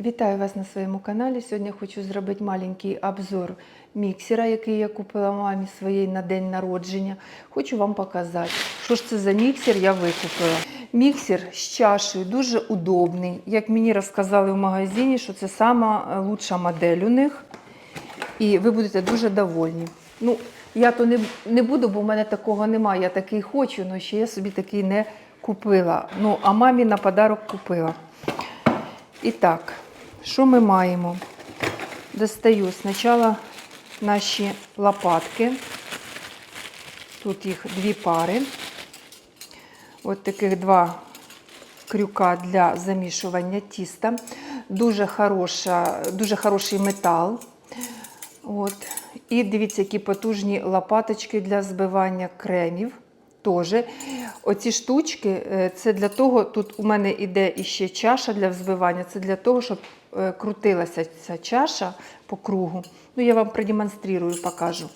Вітаю вас на своєму каналі. Сьогодні хочу зробити маленький обзор міксера, який я купила мамі своєї на день народження. Хочу вам показати, що ж це за міксер я викупила. Міксер з чашею дуже удобний. Як мені розказали в магазині, що це сама лучша модель у них. І ви будете дуже довольні. Ну, я то не, не буду, бо в мене такого немає. Я такий хочу, але ще я собі такий не купила. Ну, а мамі на подарок купила. І так, що ми маємо? Достаю спочатку наші лопатки. Тут їх дві пари. От таких два крюка для замішування тіста. Дуже, хороша, дуже хороший метал. От. І дивіться, які потужні лопаточки для збивання кремів. Тоже. Оці штучки, е, це для того, тут у мене іде іще чаша для взбивання, це для того, щоб крутилася ця чаша по кругу. Ну, я вам продемонструю, покажу.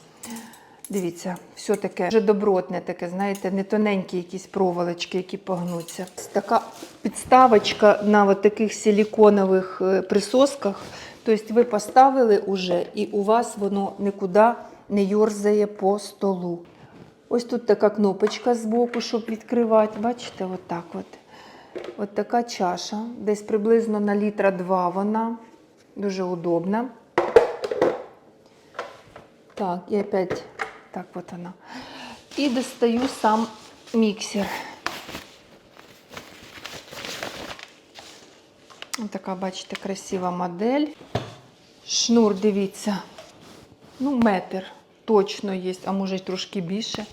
Дивіться, все таке вже добротне, таке, знаєте, не тоненькі якісь проволочки, які погнуться. Така підставочка на от таких силіконових е, присосках. Тобто ви поставили уже, і у вас воно нікуди не йорзає по столу. Ось тут така кнопочка збоку, щоб відкривати. Бачите, отак от. От така чаша. Десь приблизно на літра два вона. Дуже удобна. Так, і опять так от вона. І достаю сам міксер. Ось така, бачите, красива модель. Шнур, дивіться. Ну, метр точно є, а може й трошки більше.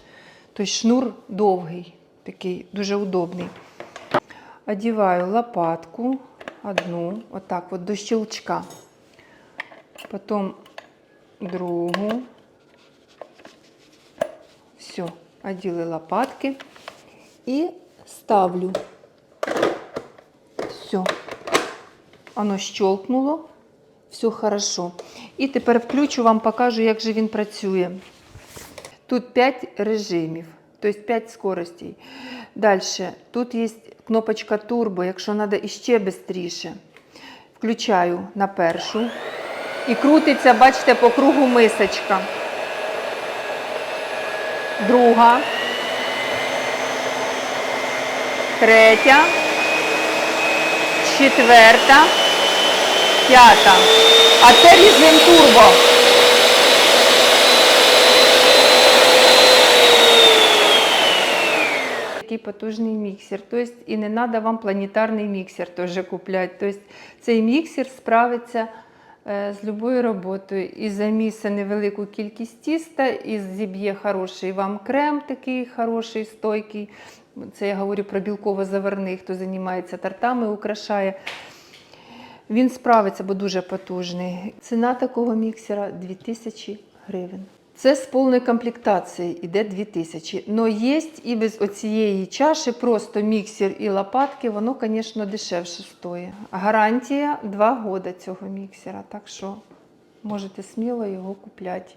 Тобто шнур довгий, такий, дуже удобний. Одіваю лопатку одну, отак от до щелчка. Потім другу. Все, оділи лопатки і ставлю. Все. Воно щелкнуло. Все хорошо. І тепер включу вам, покажу, як же він працює. Тут 5 режимів, тобто 5 скоростей. Далі, тут є кнопочка турбо, якщо треба іще швидше. Включаю на першу. І крутиться, бачите, по кругу мисочка. Друга. Третя. Четверта. П'ята. А це режим турбо. Такий потужний міксер. Тобто і не треба вам планетарний міксер теж купляти. Тобто цей міксер справиться е, з будь-якою роботою. І замісе невелику кількість тіста, і зіб'є хороший вам крем, такий хороший, стойкий. Це я говорю про білково-заварний, хто займається тортами, украшає. Він справиться, бо дуже потужний. Ціна такого міксера 2000 гривень. Це з повною комплектацією йде 2000. Но є і без оцієї чаші, просто міксер і лопатки, воно, звісно, дешевше стоїть. Гарантія 2 роки цього міксера, так що можете сміло його купляти.